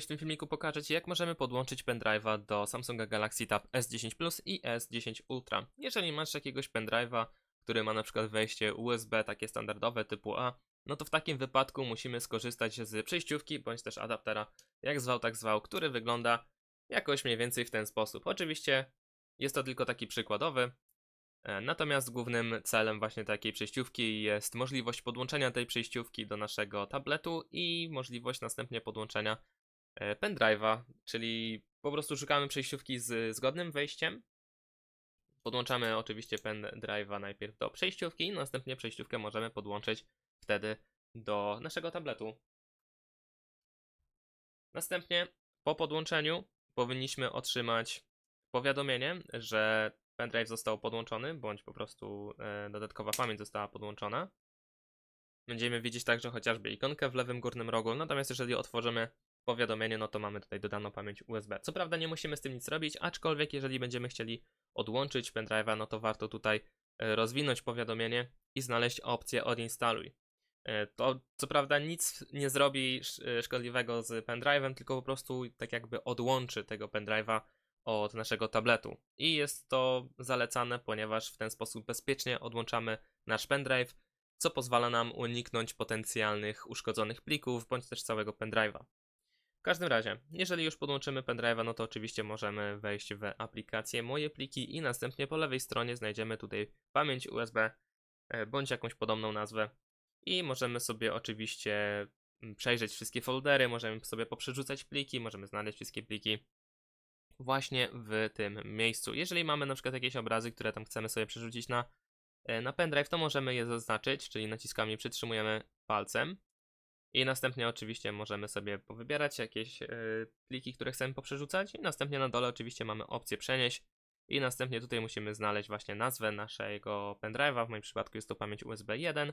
W tym filmiku pokażę Ci, jak możemy podłączyć pendrive'a do Samsunga Galaxy Tab S10 Plus i S10 Ultra. Jeżeli masz jakiegoś pendrive'a, który ma na przykład wejście USB takie standardowe typu A, no to w takim wypadku musimy skorzystać z przejściówki bądź też adaptera, jak zwał tak zwał, który wygląda jakoś mniej więcej w ten sposób. Oczywiście jest to tylko taki przykładowy, e, natomiast głównym celem właśnie takiej przejściówki jest możliwość podłączenia tej przejściówki do naszego tabletu i możliwość następnie podłączenia pendrive'a, czyli po prostu szukamy przejściówki z zgodnym wejściem. Podłączamy oczywiście pendrive'a najpierw do przejściówki następnie przejściówkę możemy podłączyć wtedy do naszego tabletu. Następnie po podłączeniu powinniśmy otrzymać powiadomienie, że pendrive został podłączony, bądź po prostu e, dodatkowa pamięć została podłączona. Będziemy widzieć także chociażby ikonkę w lewym górnym rogu, natomiast jeżeli otworzymy powiadomienie, no to mamy tutaj dodaną pamięć USB. Co prawda nie musimy z tym nic robić, aczkolwiek jeżeli będziemy chcieli odłączyć pendrive'a, no to warto tutaj e, rozwinąć powiadomienie i znaleźć opcję odinstaluj. E, To co prawda nic nie zrobi e, szkodliwego z pendrive'em, tylko po prostu tak jakby odłączy tego pendrive'a od naszego tabletu. I jest to zalecane, ponieważ w ten sposób bezpiecznie odłączamy nasz pendrive, co pozwala nam uniknąć potencjalnych uszkodzonych plików bądź też całego pendrive'a. W każdym razie, jeżeli już podłączymy pendrive'a, no to oczywiście możemy wejść w aplikację Moje pliki i następnie po lewej stronie znajdziemy tutaj pamięć USB e, bądź jakąś podobną nazwę i możemy sobie oczywiście mm, przejrzeć wszystkie foldery, możemy sobie poprzerzucać pliki, możemy znaleźć wszystkie pliki właśnie w tym miejscu. Jeżeli mamy na przykład jakieś obrazy, które tam chcemy sobie przerzucić na, e, na pendrive, to możemy je zaznaczyć, czyli naciskami przytrzymujemy palcem i następnie oczywiście możemy sobie powybierać jakieś e, pliki, które chcemy poprzerzucać. I następnie na dole oczywiście mamy opcję przenieść. I następnie tutaj musimy znaleźć właśnie nazwę naszego pendrive'a, w moim przypadku jest to pamięć USB 1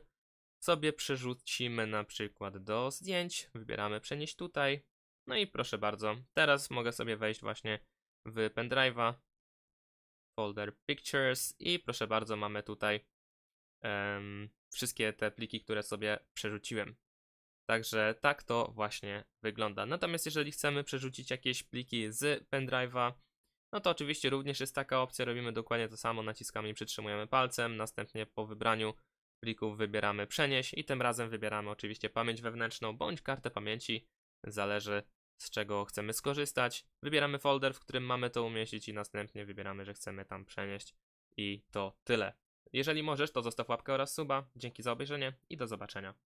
sobie przerzucimy na przykład do zdjęć, wybieramy przenieść tutaj. No i proszę bardzo, teraz mogę sobie wejść właśnie w pendrive'a, folder pictures. I proszę bardzo, mamy tutaj em, wszystkie te pliki, które sobie przerzuciłem. Także tak to właśnie wygląda. Natomiast jeżeli chcemy przerzucić jakieś pliki z pendrive'a, no to oczywiście również jest taka opcja, robimy dokładnie to samo, naciskamy i przytrzymujemy palcem, następnie po wybraniu plików wybieramy przenieść i tym razem wybieramy oczywiście pamięć wewnętrzną bądź kartę pamięci, zależy z czego chcemy skorzystać. Wybieramy folder, w którym mamy to umieścić i następnie wybieramy, że chcemy tam przenieść i to tyle. Jeżeli możesz, to zostaw łapkę oraz suba. Dzięki za obejrzenie i do zobaczenia.